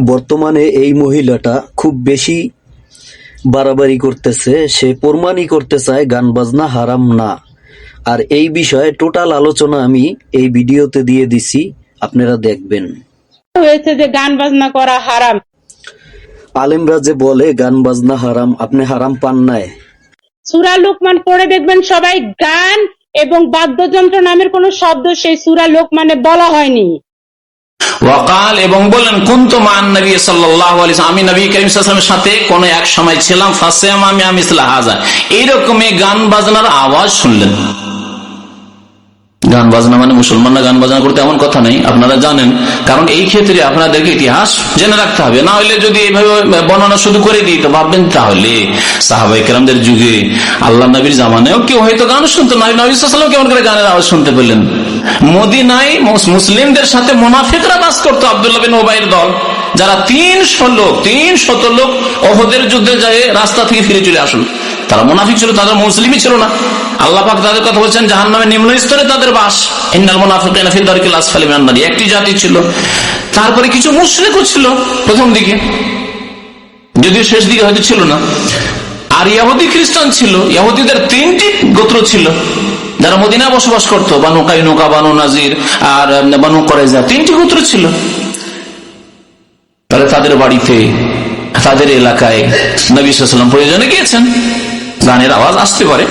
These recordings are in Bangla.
বর্তমানে এই মহিলাটা খুব বেশি বাড়াবাড়ি করতেছে সে প্রমাণই করতে চায় গান বাজনা হারাম না। আর এই বিষয়ে টোটাল আলোচনা আমি এই ভিডিওতে দিয়ে দিছি আপনারা দেখবেন। হয়েছে যে গান বাজনা করা হারাম। আলেমরা যে বলে গান বাজনা হারাম আপনি হারাম পান নাই। সুরা লোকমান পড়ে দেখবেন সবাই গান এবং বাদ্যযন্ত্র নামের কোন শব্দ সেই সুরা লোকমানে বলা হয়নি। ওয়াকাল এবং বললেন, কুন্ত মান নবী সাল্লাহ আমি নবী করিম সাল্লামের সাথে কোন এক সময় ছিলাম ফাঁসে আমি আমি হাজা। এইরকমই গান বাজনার আওয়াজ শুনলেন। গান বাজনা মানে মুসলমানরা গান বাজনা করতে এমন কথা নেই, আপনারা জানেন। কারণ এই ক্ষেত্রে আপনাদেরকে ইতিহাস জেনে রাখতে হবে। না হলে যদি এইভাবে বর্ণনা শুধু করে দিই, তো ভাববেন তাহলে সাহাবাইকেরামদের যুগে আল্লাহ নবীর জামানেও কেউ হয়তো গান শুনতো না নবী সাল্লাম কেমন করে গানের আওয়াজ শুনতে পেলেন? মদিনাই মুসলিমদের সাথে মোনাফিকরা বাস করতো আবদুল্লাহ বিন ওবাইর দল। যারা তিনশো লোক তিন শত লোক অহদের যুদ্ধে যায় রাস্তা থেকে ফিরে চলে আসলো। তারা মোনাফিক ছিল, তাদের মুসলিমই ছিল না। আল্লাহ পাক তাদের কথা বলছেন জাহান নামে নিম্ন স্তরে তাদের বাস। ইন্নাল একটি জাতি ছিল, তারপরে কিছু মুশরিকও ছিল প্রথম দিকে। যদিও শেষ দিকে হয়তো ছিল না। আর ইয়াহুদি খ্রিস্টান ছিল, ইয়াহুদিদের তিনটি গোত্র ছিল, যারা মদিনা বসবাস করতো, বানু কাইনুকা, বানু নাজির, আর বানু করেজা তিনটি গোত্র ছিল। তাহলে তাদের বাড়িতে, তাদের এলাকায় নবী সাল্লাম প্রয়োজনে গিয়েছেন। গানের আওয়াজ আসতে পারে।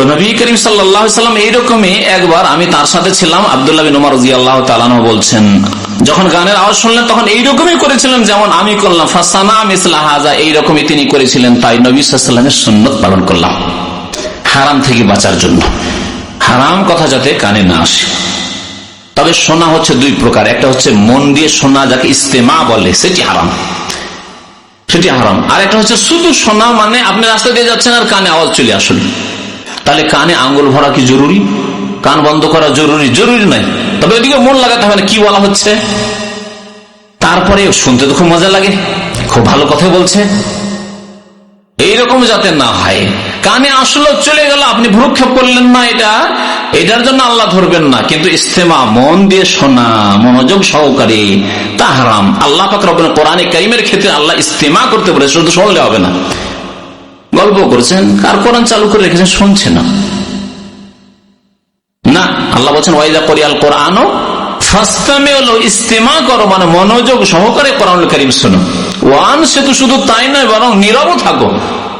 তো নবী করিম সাল্লাম এইরকমই একবার আমি তার সাথে ছিলাম, আবদুল্লাহ বিন উমর রাজি আল্লাহ বলছেন, যখন গানের আওয়াজ শুনলেন তখন এইরকমই করেছিলেন যেমন আমি করলাম, ফাসানা মিসলা হাজা এইরকমই তিনি করেছিলেন, তাই নবী সাল্লামের সুন্নত পালন করলাম, হারাম থেকে বাঁচার জন্য। হারাম কথা যাতে কানে না আসে। তবে শোনা হচ্ছে দুই প্রকার, একটা হচ্ছে মন দিয়ে শোনা যাকে ইস্তেমা বলে, সেটি হারাম। সেটি হারাম। আর একটা হচ্ছে শুধু শোনা মানে আপনি রাস্তা দিয়ে যাচ্ছেন আর কানে আওয়াজ চলে আসুন তাহলে কানে আঙ্গুল ভরা কি জরুরি? কান বন্ধ করা জরুরি? জরুরি নাই তবে ওইদিকে মন লাগাতে হবে কি বলা হচ্ছে? তারপরে শুনতে তো খুব মজা লাগে। খুব ভালো কথা বলছে। এইরকম যাতে না হয়। কানে আসলো, চলে গেল, আপনি ভ্রুক্ষেপ করলেন না এটা। এটার জন্য আল্লাহ ধরবেন না। কিন্তু ইস্তেমা মন দিয়ে শোনা, মনোযোগ সহকারে, তাহারাম। আল্লাহ পাক রবেন কোরআনে কারিমের ক্ষেত্রে আল্লাহ ইস্তেমা করতে পারে শুধু শুনলে হবে না। গল্প করছেন, আর কোরআন চালু করে রেখেছেন, শুনছে না। না, আল্লাহ বলছেন, ওয়াইদা করিয়াল করো মানে মনোযোগ সহকারে কোরআন শোনো। ওয়ান শুধু তাই নয়, বরং নীরবও থাকো।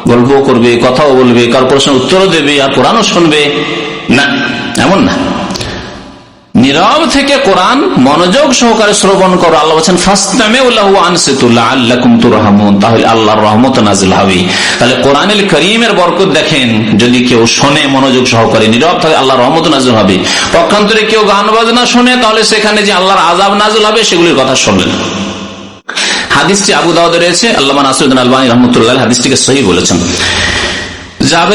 গল্প করবে, কথাও বলবে কার উত্তরও দেবে, আর কোরআনও শুনবে। না, এমন না। নীরব থেকে কোরআন মনোযোগ সহকারে শ্রবণ করো। আল্লাহ বলছেন তাহলে আল্লাহর রহমত নাজিল হবে। তাহলে কোরআনুল করিমের বরকত দেখেন, যদি কেউ শোনে মনোযোগ সহকারে, নীরব তাহলে আল্লাহর রহমত নাজিল হবে। পক্ষান্তরে কেউ গান বাজনা শোনে, তাহলে সেখানে যে আল্লাহর আজাব নাজিল হবে, সেগুলির কথা শুনলেন হাদিসটি আবু দাওয়াদ রয়েছে আল্লাহ নাসরুদ্দিন আলবানী রহমতুল্লাহ হাদিসটিকে সহি বলেছেন।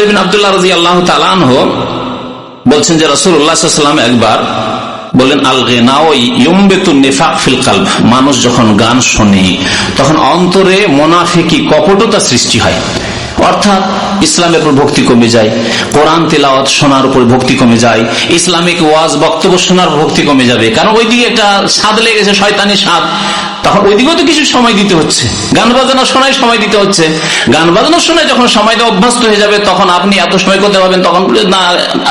বিন আবদুল্লাহ রাজি আল্লাহ তালানহ বলছেন যে রসুল্লাহাম একবার বলেন আল ফিল কালব। মানুষ যখন গান শোনে, তখন অন্তরে মোনাফেকি কপটতা সৃষ্টি হয়। অর্থাৎ ইসলামের উপর ভক্তি কমে যায়, কোরআন তেলাওয়াত শোনার উপর ভক্তি কমে যায়, ইসলামিক ওয়াজ বক্তব্য শোনার ভক্তি কমে যাবে। কারণ ওইদিকে একটা স্বাদ লেগেছে শয়তানি স্বাদ। তখন ওইদিকেও তো কিছু সময় দিতে হচ্ছে। গান বাজানো শোনায় সময় দিতে হচ্ছে। গান বাজানো শোনায় যখন সময় দেওয়া অভ্যস্ত হয়ে যাবে, তখন আপনি এত সময় করতে পারবেন, তখন না,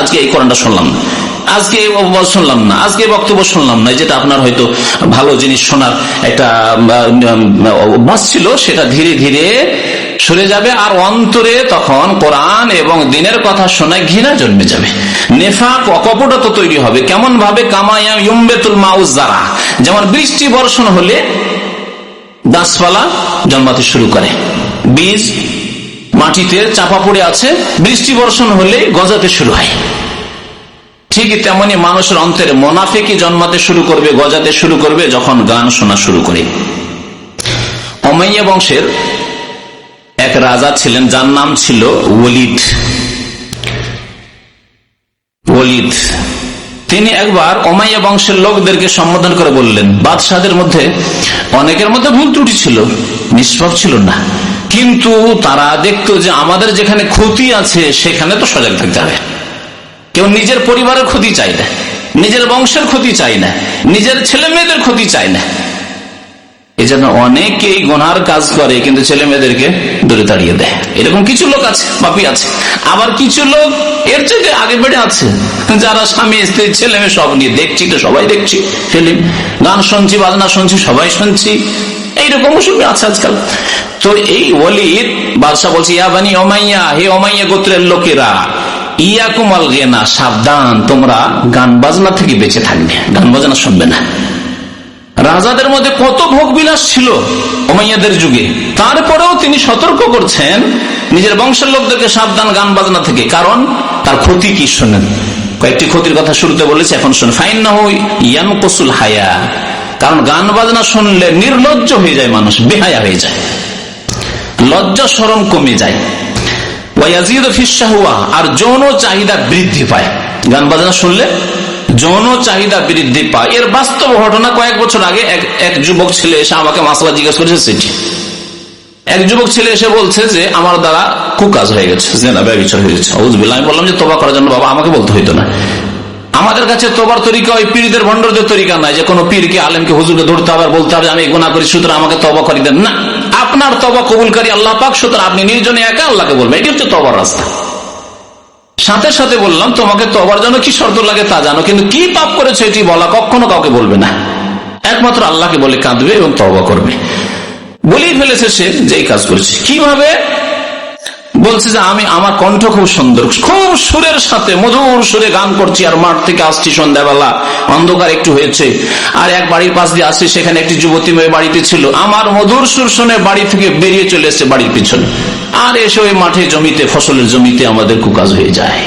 আজকে এই কোরআনটা শুনলাম না। আজকে শুনলাম না, আজকে বক্তব্য শুনলাম না যেটা আপনার হয়তো ভালো জিনিস শোনার একটা অভ্যাস ছিল, সেটা ধীরে ধীরে সরে যাবে, আর অন্তরে তখন কোরআন এবং দিনের কথা শোনায় ঘৃণা জন্মে যাবে। নেফাক, অকপটতা তৈরি হবে। কেমন ভাবে কামায়াম ইউম্বেতুল মাউজ যারা। যেমন বৃষ্টি বর্ষণ হলে গাছপালা জন্মাতে শুরু করে। বীজ মাটিতে চাপা পড়ে আছে, বৃষ্টি বর্ষণ হলে গজাতে শুরু হয়। ঠিকই তেমনি মানুষের অন্তরে মোনাফেকি জন্মাতে শুরু করবে, গজাতে শুরু করবে, যখন গান শোনা শুরু করে। অমাইয়া বংশের এক রাজা ছিলেন, যার নাম ছিল ওলিদ। ওলিদ। তিনি একবার অমাইয়া বংশের লোকদেরকে সম্বোধন করে বললেন বাদশাহের মধ্যে অনেকের মধ্যে ভুল ত্রুটি ছিল, নিষ্পাপ ছিল না। কিন্তু তারা দেখতো যে আমাদের যেখানে ক্ষতি আছে, সেখানে তো সজাগ থাকতে হবে। কেউ নিজের পরিবারের ক্ষতি চায় না, নিজের বংশের ক্ষতি চায় না, নিজের ছেলে মেয়েদের ক্ষতি চায় না। এই জন্য অনেকেই গোনার কাজ করে, কিন্তু ছেলে মেয়েদেরকে দূরে তাড়িয়ে দেয়। এরকম কিছু লোক আছে, বাপি আছে। আবার কিছু লোক এর চেয়ে আগে বেড়ে আছে। যারা স্বামী, স্ত্রী ছেলে মেয়ে সব নিয়ে দেখছি তো, সবাই দেখছি। ফিল্ম, গান শুনছি, বাজনা শুনছি, সবাই শুনছি। এইরকম সবই আছে আজকাল। তো এই ওলিদ বাদশাহ বলছে ইয়াবানি অমাইয়া হে অমাইয়া গোত্রের লোকেরা ইয়া কুমাল গেনা, সাবধান, তোমরা গান বাজনা থেকে বেঁচে থাকবে। গান বাজনা শুনবে না। রাজাদের মধ্যে কত ছিল ওমাইয়াদের যুগে। তারপরেও তিনি সতর্ক করছেন, নিজের বংশের লোকদেরকে সাবধান গান বাজনা থেকে। কারণ তার ক্ষতি কি শোনেন? কয়েকটি ক্ষতির কথা শুরুতে বলেছে, এখন শুনে ফাইন না হই ইয়ান কসুল হায়া। কারণ গান বাজনা শুনলে নির্লজ্জ হয়ে যায় মানুষ, বেহায়া হয়ে যায়। লজ্জা সরম কমে যায়। আর যৌন চাহিদা বৃদ্ধি পায়। গান বাজনা শুনলে যৌন চাহিদা বৃদ্ধি পায়। এর বাস্তব ঘটনা কয়েক বছর আগে এক যুবক ছেলে এসে আমাকে মাসলা জিজ্ঞেস করেছে সেটি এক যুবক ছেলে এসে বলছে যে, আমার দ্বারা কুকাজ হয়ে গেছে হয়ে গেছে। আমি বললাম যে তোবা করার জন্য বাবা, আমাকে বলতে হইতো না। আমাদের কাছে তোবার তরিকা, ওই পীরদের ভণ্ডরদের তরিকা নাই যে, কোনো পীরকে, আলেমকে, হুজুরকে ধরতে হবে, বলতে হবে, আমি গুণা করি, সুতরাং আমাকে তবা করি দেন। না। আপনার তবা কবুলকারী আল্লাহ পাক, সুতরাং আপনি নির্জনে একা আল্লাহকে বলবেন। এটি হচ্ছে তবার রাস্তা। সাথে সাথে বললাম, তোমাকে তবার জন্য কি শর্ত লাগে তা জানো, কিন্তু কি পাপ করেছে এটি বলা কখনো কাউকে বলবে না। একমাত্র আল্লাহকে বলে কাঁদবে এবং তবা করবে। বলেই ফেলেছে সে যেই কাজ করেছে। কীভাবে? বলছে যে আমি, আমার কণ্ঠ খুব সুন্দর। খুব সুরের সাথে, মধুর সুরে গান করছি আর মাঠ থেকে আসছি সন্ধ্যাবেলা। অন্ধকার একটু হয়েছে। আর এক বাড়ির পাশ দিয়ে আসছি, সেখানে একটি যুবতী মেয়ে বাড়িতে ছিল। আমার মধুর সুর শুনে বাড়ি থেকে বেরিয়ে চলে এসছে বাড়ির পিছনে। আর এসে ওই মাঠে জমিতে, ফসলের জমিতে আমাদের কুকাজ হয়ে যায়।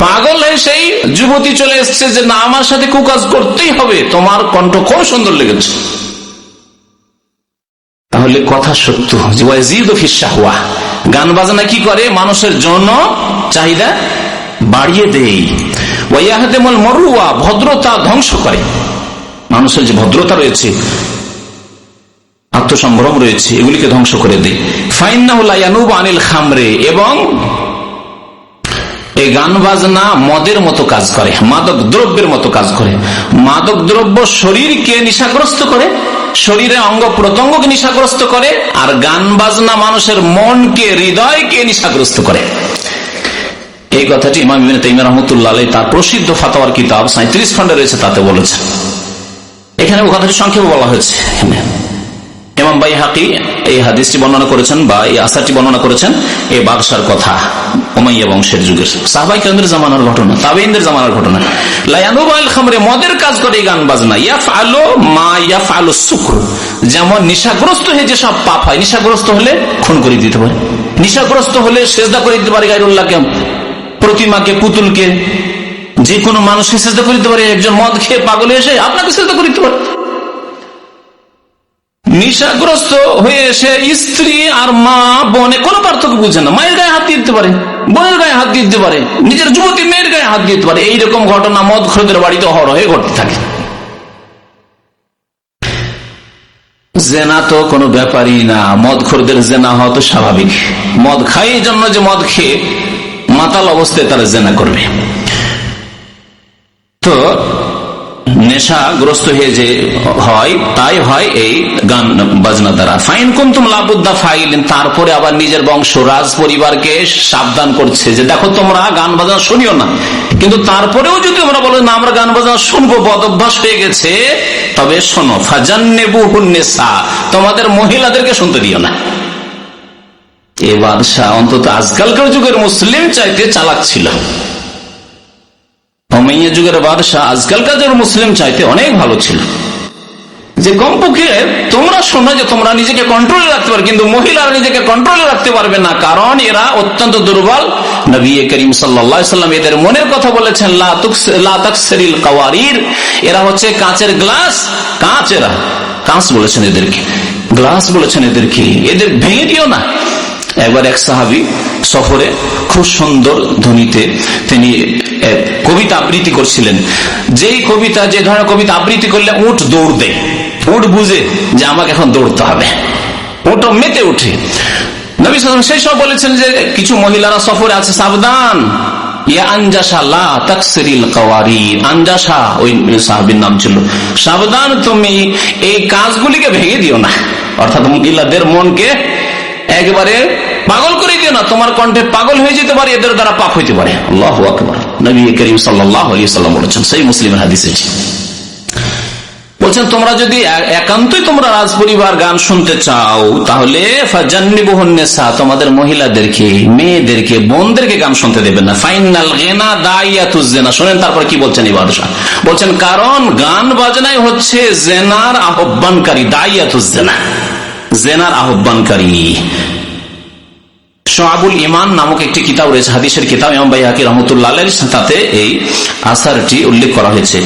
পাগল হয়ে সেই যুবতী চলে এসছে যে, না, আমার সাথে কুকাজ করতেই হবে। তোমার কণ্ঠ খুব সুন্দর লেগেছে। তাহলে কথা সত্য। গান বাজনা কি করে? মানুষের জন্য চাহিদা বাড়িয়ে দেয়। মরুয়া ভদ্রতা ধ্বংস করে। মানুষের যে ভদ্রতা রয়েছে আত্মসম্ভ্রম রয়েছে, এগুলিকে ধ্বংস করে দেয়। ফাইনাহুল্লাহ আনিল খামরে, এবং এই গান বাজনা মদের মতো কাজ করে, মাদক দ্রব্যের মতো কাজ করে। মাদক দ্রব্য শরীরকে নিশাগ্রস্ত করে। শরীরে অঙ্গ প্রত্যঙ্গকে নিশাগ্রস্ত করে, আর গান বাজনা মানুষের মনকে, হৃদয়কে নিশাগ্রস্ত করে। এই কথাটি ইমাম তাইমিয়া রহমতুল্লাহ তার প্রসিদ্ধ ফাতোয়ার কিতাব সাঁত্রিশ খন্ডে রয়েছে, তাতে বলেছে এখানে কথাটি সংক্ষেপে বলা হয়েছে। এখানে ইমাম বাই হাকি এই হাদিসটি বর্ণনা করেছেন বা এই আসারটি বর্ণনা করেছেন এই বাদশার কথা। বংশের যুগের সাহবাই কেন্দ্রের ঘটনা তাবেইনদের জামানার ঘটনা। লায়ানুবাইল খামরে মদের কাজ করে গান বাজনা। ইয়াফ আলো মা ইয়াফ আলো শুক্র যেমন নিশাগ্রস্ত হয়ে যে সব পাপ হয়, নিশাগ্রস্ত হলে খুন করে দিতে পারে। নিশাগ্রস্ত হলে সেজদা করে দিতে পারে গাইরুল্লাহকে প্রতিমাকে, পুতুলকে। যে কোনো মানুষকে সেজদা করে দিতে পারে, একজন মদ খেয়ে পাগল এসে আপনাকে সেজদা করে দিতে পারে। নিশাগ্রস্ত হয়ে এসে স্ত্রী আর মা, বোনে কোনো পার্থক্য বুঝে না। মায়ের গায়ে হাত দিতে পারে, বোনের গায়ে হাত দিতে পারে, নিজের যুবতী মেয়ের গায়ে হাত দিতে পারে। এইরকম ঘটনা মদ খরদের বাড়িতে হর হয়ে ঘটতে থাকে। জেনা তো কোনো ব্যাপারই না। মদ খোরদের জেনা হওয়া তো স্বাভাবিক। মদ খাই জন্য যে মদ খেয়ে মাতাল অবস্থায় তারা জেনা করবে। তো নেশাগ্রস্ত হয়ে যে হয়, তাই হয় এই গান বাজনা দ্বারা। ফাইন কুমতুম লাবুদ্দা ফাইলেন, তারপরে আবার নিজের বংশ রাজ পরিবারকে সাবধান করছে যে, দেখো, তোমরা গান বাজনা শুনিও না। কিন্তু তারপরেও যদি তোমরা বলো, না, আমরা গান বাজনা শুনব বদ অভ্যাস হয়ে গেছে, তবে শোনো ফাজান্নেসা তোমাদের মহিলাদেরকে শুনতে দিও না। এ বাদশাহ অন্তত আজকালকার যুগের মুসলিম চাইতে চালাক ছিল। অমাইয়া যুগের বাদশাহ আজকালকার মুসলিম চাইতে অনেক ভালো ছিল। যে কমপক্ষে তোমরা শোনো যে তোমরা নিজেকে কন্ট্রোলে রাখতে পারবে, কিন্তু মহিলারা নিজেকে কন্ট্রোলে রাখতে পারবে না, কারণ এরা অত্যন্ত দুর্বল। নবী করিম সাল্লাম এদের মনের কথা বলেছেন এরা হচ্ছে কাঁচের গ্লাস কাঁচ এরা কাঁচ বলেছেন এদেরকে, গ্লাস বলেছেন এদেরকে। এদের ভেঙে দিও না। একবার এক সাহাবি সফরে খুব সুন্দর ধ্বনিতে তিনি কবিতা আবৃত্তি করছিলেন। যেই কবিতা, যে ধরনের কবিতা আবৃত্তি করলে উঠ দৌড় দেয় উঠ বুঝে যে আমাকে এখন দৌড়তে হবে। উঠ, মেতে উঠে। সেই সব বলেছেন যে কিছু মহিলারা সফরে আছে, সাবধান। আনজাসা লা তাকসিরিল কাওয়ারির আনজাসা ওই সাহাবীর নাম ছিল। সাবধান তুমি, এই কাজগুলিকে ভেঙে দিও না। অর্থাৎ মহিলাদের মনকে একেবারে পাগল করে দিও না। তোমার কণ্ঠে পাগল হয়ে যেতে পারে, এদের দ্বারা পাপ হইতে পারে। আল্লাহ আকবর। নবী করিম সাল্লাম বলেছেন, সেই হাদিস বলছেন, তোমরা যদি একান্তই তোমরা রাজ পরিবার গান শুনতে চাও, তাহলে তোমাদের মহিলাদেরকে, মেয়েদেরকে, বোনদেরকে গান শুনতে দেবেন না। ফাইনাল গেনা দাইয়াতুজ জেনা। শোনেন, তারপর কি বলছেন এই বাদশাহ? বলছেন, কারণ গান বাজনাই হচ্ছে জেনার আহ্বানকারী, দাইয়াতুজ জেনা। জেনার আহ্বানকারী। সোহাবুল ইমান নামক একটি কিতাব রয়েছে, হাদিসের কিতাব, ইমাম বাইহাকি রহমতুল্লাহ তাতে এই আসারটি উল্লেখ করা হয়েছে।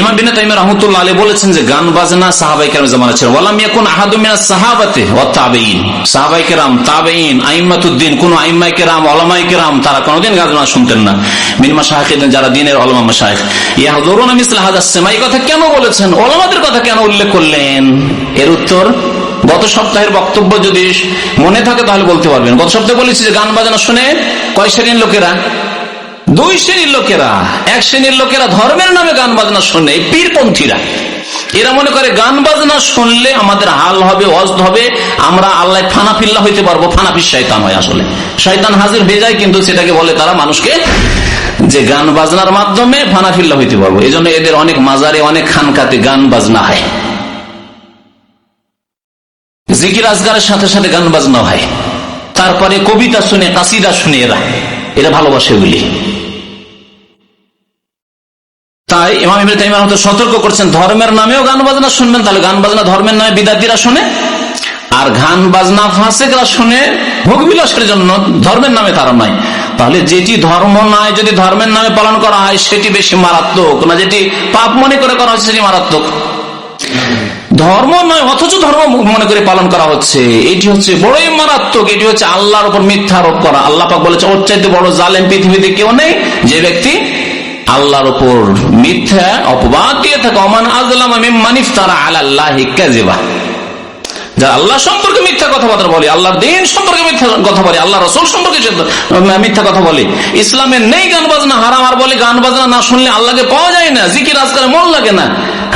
ইমাম বিন তাইম রহমতুল্লাহ আলী বলেছেন যে, গান বাজনা সাহাবাই কেরাম জামানা ছিল। ওয়ালাম ইয়াকুন আহাদু মিনাস সাহাবাতে ওয়া তাবেঈন। সাহাবাই কেরাম, তাবেঈন আইম্মাতুদ্দিন কোন কেরাম ওলামাই কেরাম, তারা শুনতেন না। মিন মাশাইখিন যারা দিনের ওলামা মিসলা হাদা সেমা, এই কথা কেন বলেছেন? ওলামাদের কথা কেন উল্লেখ করলেন? এর উত্তর গত সপ্তাহের বক্তব্য যদি মনে থাকে তাহলে বলতে পারবেন। গত সপ্তাহে বলেছি যে গান বাজানো শুনে কয় শ্রেণির লোকেরা? দুই শ্রেণির লোকেরা। এক শ্রেণির লোকেরা ধর্মের নামে গান বাজনা শুনে পীরপন্থীরা। এরা মনে করে গান বাজনা শুনলে আমাদের হাল হবে অস্ত হবে, আমরা আল্লাহ ফানা ফিল্লা হইতে পারব। ফানাফির শয়তান হয় আসলে। শয়তান হাজির হয়ে যায় কিন্তু সেটাকে বলে তারা মানুষকে যে গান বাজনার মাধ্যমে ফানা ফিল্লা হইতে পারব। এই এদের অনেক মাজারে, অনেক খানকাতে গান বাজনা হয়। জিকির আজগারের সাথে সাথে গান বাজনা হয়। তারপরে কবিতা শুনে, কাসিদা শুনে এরা। এরা ভালোবাসে ওগুলি। তাই ইমাম সতর্ক করছেন, ধর্মের নামেও গান বাজনা শুনবেন, তাহলে গান বাজনা ধর্মের নামে বিদাতিরা শুনে। আর গান বাজনা ফাঁসেকরা শুনে জন্য ধর্মের নামে তারা নয়। তাহলে যেটি ধর্ম নয়, যদি ধর্মের নামে পালন করা হয়, সেটি বেশি মারাত্মক। না যেটি পাপ মনে করে করা হচ্ছে সেটি মারাত্মক। ধর্ম নয়, অথচ ধর্ম মনে করে পালন করা হচ্ছে। এটি হচ্ছে বড়ই মারাত্মক, এটি হচ্ছে আল্লাহর উপর মিথ্যা আরোপ করা। আল্লাহ পাক বলেছে, ওর চাইতে বড় জালেম পৃথিবীতে কেউ নেই যে ব্যক্তি আল্লাহর উপর মিথ্যা, অপবাদ দিয়ে থাকে। অমান আজলাম তারা আল্লাহ কাজেবা যারা আল্লাহ সম্পর্কে মিথ্যা কথাবার্তা বলে আল্লাহর দিন সম্পর্কে মিথ্যা কথা বলে আল্লাহ রসুল সম্পর্কে মিথ্যা কথা বলে। ইসলামের নেই গান বাজনা, হারাম আর বলে গান বাজনা না শুনলে আল্লাহকে পাওয়া যায় না, জিকির আজকাল মন লাগে না।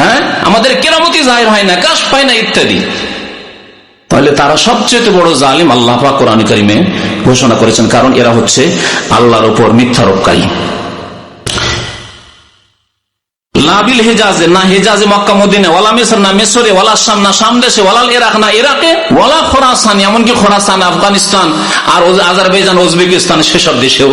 হ্যাঁ? আমাদের কেরামতি জাহির হয় না, কাশ পায় না ইত্যাদি। তাহলে তারা সবচেয়ে বড় জালিম আল্লাহ কোরআন কারিমে ঘোষণা করেছেন, কারণ এরা হচ্ছে আল্লাহর উপর মিথ্যারোপকারী। আফগানিস্তান আর আজারবাইজান উজবেকিস্তান সেসব দেশেও